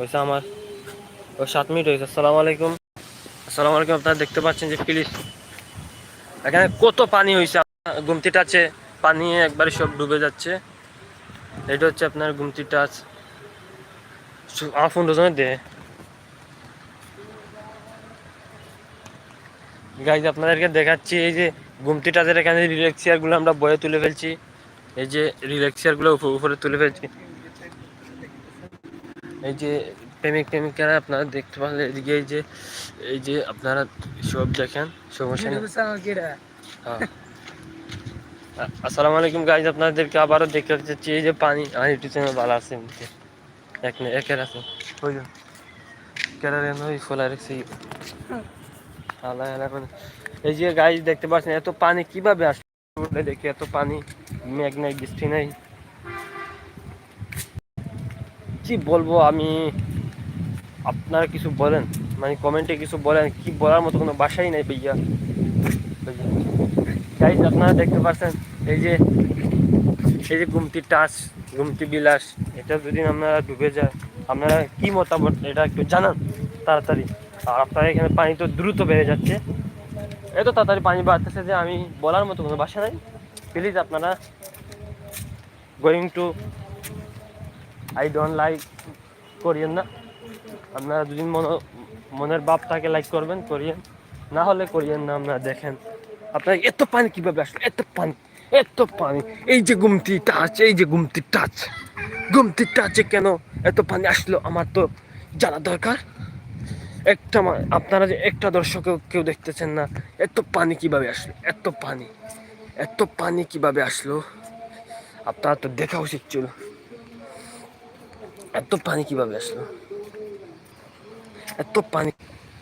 হয়েছে আমার। ও সাত মিনিট হয়েছে। আসসালামু আলাইকুম। আসসালামু আলাইকুম, আপনারা দেখতে পাচ্ছেন যে প্লিজ এখানে কত পানি হয়েছে। গুমতি টাচে পানি একবারে সব ডুবে যাচ্ছে। এটা হচ্ছে আপনার গুমতি টাচ সু- আমার ফোন রোজনে দে। গাইজ আপনাদেরকে দেখাচ্ছি, এই যে গুমতি টাচের এখানে রিলেক্সিয়ারগুলো আমরা বয়ে তুলে ফেলছি, এই যে রিলেক্সিয়ারগুলো উপরে তুলে ফেলছি এই যে প্রেমিক প্রেমিকারা আপনারা দেখতে পারলে এদিকে এই যে এই যে আপনারা সব দেখেন সমস্যা। আসসালামু আলাইকুম গাইজ আপনাদেরকে আবারও দেখতে চাচ্ছি এই যে পানি আর ইউটিউব চ্যানেল ভালো আছে এমনিতে। এক না একের আছে। ওই যে কেরারেন ওই ফোলা রেখেছি। করে। এই যে গাইজ দেখতে পাচ্ছেন এত পানি কীভাবে আসলে দেখি এত পানি মেঘ নাই বৃষ্টি নাই। কি বলব, আমি আপনারা কিছু বলেন মানে কমেন্টে কিছু বলেন, কি বলার মতো কোনো বাসাই নাই ভাইয়া। গাইজ আপনারা দেখতে পাচ্ছেন, এই যে এই যে গুমতি টাচ গুমতি বিলাস, এটা যদি আপনারা ডুবে যায়, আপনারা কি মতামত, এটা একটু জানান, তাড়াতাড়ি। আর আপনারা এখানে পানি তো দ্রুত বেড়ে যাচ্ছে। এত তাড়াতাড়ি পানি বাড়তেছে যে আমি বলার মতো কোনো বাসা নাই। প্লিজ আপনারা going to I don't like করিয়েন না। আপনারা যদি মন মনের ভাব থাকে লাইক করবেন করিয়েন না হলে করিয়েন না আপনারা দেখেন। আপনার এত পানি কীভাবে আসলো? এত পানি এত পানি। এই যে গুমতি টাচ এই যে গুমতি টাচ গুমতি টাচে কেন এত পানি আসলো? আমার তো জানা দরকার। একটা আপনারা যে একটা দর্শকেও কেউ দেখতেছেন না, এত পানি কীভাবে আসলো? এত পানি এত পানি কীভাবে আসলো? আপনারা তো দেখা উচিত ছিল। এত পানি কীভাবে আসলো? এত পানি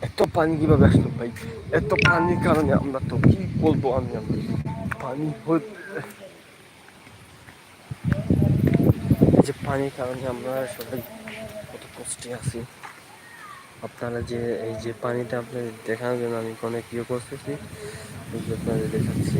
এত পানি কীভাবে আসলো ভাই? এত পানির কারণে আমরা তো কি বলব আমি? পানি যে পানির কারণে আমরা সবাই কত কষ্টে আছি। আপনারা যে এই যে পানিটা আপনাদের দেখানোর জন্য আমি অনেক ইয়ে করতেছি। আপনাদের দেখাচ্ছি।